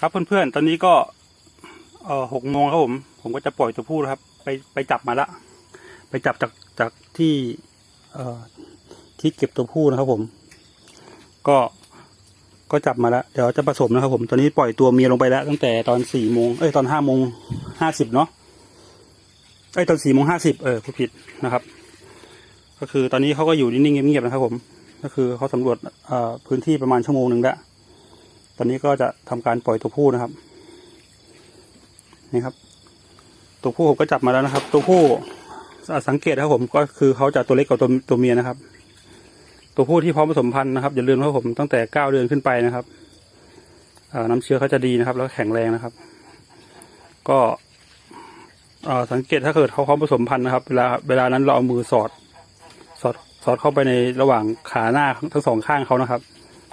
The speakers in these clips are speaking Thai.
ครับเพื่อนๆ ตอนนี้ก็เออหกโมงครับผม ผมก็จะปล่อยตัวผู้ครับ ไปไปจับมาละ ไปจับจากจากที่ เออที่เก็บตัวผู้นะครับผม ก็ก็จับมาแล้วเดี๋ยวจะผสมนะครับ ผมตอนนี้ปล่อยตัวเมียลงไปแล้วตั้งแต่ตอนสี่โมงเอ้ยตอนห้าโมงห้าสิบเนาะเอ้ยตอนสี่โมงห้าสิบเออผู้ผิดนะครับ ก็คือตอนนี้เขาก็อยู่นิ่งๆเงียบๆนะครับผม ก็คือเขาสำรวจพื้นที่ประมาณชั่วโมงหนึ่งล้วตอนนี้ก็จะทำการปล่อยตัวผู้นะครับ นี่ครับ ตัวผู้ผมก็จับมาแล้วนะครับ ตัวผู้สังเกตนะครับผมก็คือเขาจะตัวเล็กกว่าตัวตัวเมียนะครับ ตัวผู้ที่พร้อมผสมพันธุ์นะครับอย่าลืมนะครับผมตั้งแต่เก้าเดือนขึ้นไปนะครับน้ำเชื้อเขาจะดีนะครับ แล้วแข็งแรงนะครับ ก็สังเกตถ้าเกิดเขาพร้อมผสมพันธุ์นะครับ เวลาเวลานั้นเราเอามือสอดสอด สอดเข้าไปในระหว่างขาหน้าทั้งสองข้างเขานะครับ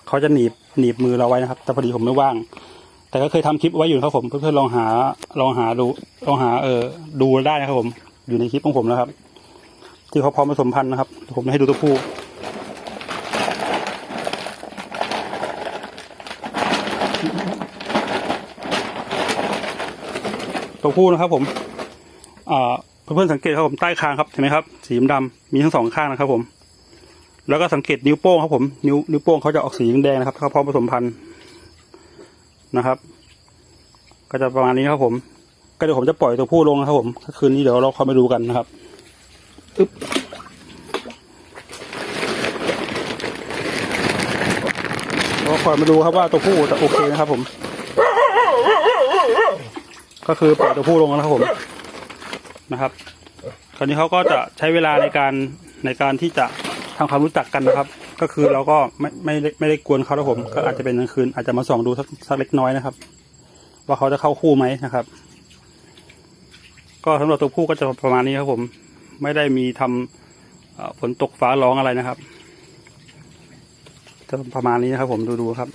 เขาจะหนีบหนีบมือเราไว้นะครับ แต่พอดีผมไม่ว่าง แต่ก็เคยทำคลิปไว้อยู่นะครับผมเพื่อนๆลองหาลองหาดูลองหาเออดูได้นะครับผม อยู่ในคลิปของผมนะครับ ที่เขาพร้อมผสมพันธุ์นะครับ ผมจะให้ดูตัวผู้ตัวผู้นะครับ ผมอ่าเพื่อนๆสังเกตครับผมใต้คางครับเห็นไหมครับ สีดำๆมีทั้งสองข้างนะครับผม แล้วก็สังเกตนิ้วโป้งครับผม นิ้วนิ้วโป้งเขาจะออกสีแดงนะครับถ้าเขาพร้อมผสมพันธุ์นะครับ ก็จะประมาณนี้ครับผม ก็เดี๋ยวผมจะปล่อยตัวผู้ลงนะครับผมคืนนี้เดี๋ยวเราคอยมาดูกันนะครับอึ๊บเราคอยมาดูครับว่าตัวผู้จะโอเคนะครับผม ก็คือปล่อยตัวผู้ลงแล้วนะครับผมนะครับ คราวนี้เขาก็จะใช้เวลาในการในการที่จะ ทำความรู้จักกันนะครับ ก็คือเราก็ไม่ไม่ได้ไม่ได้กวนเขาแล้วผม ก็อาจจะเป็นกลางคืน อาจจะมาส่องดูสักสักเล็กน้อยนะครับ ว่าเขาจะเข้าคู่ไหมนะครับ ก็สำหรับตัวผู้ก็จะประมาณนี้ครับผม ไม่ได้มีทำเอ่อฝนตกฟ้าร้องอะไรนะครับ จะประมาณนี้นะครับผมดูดูครับ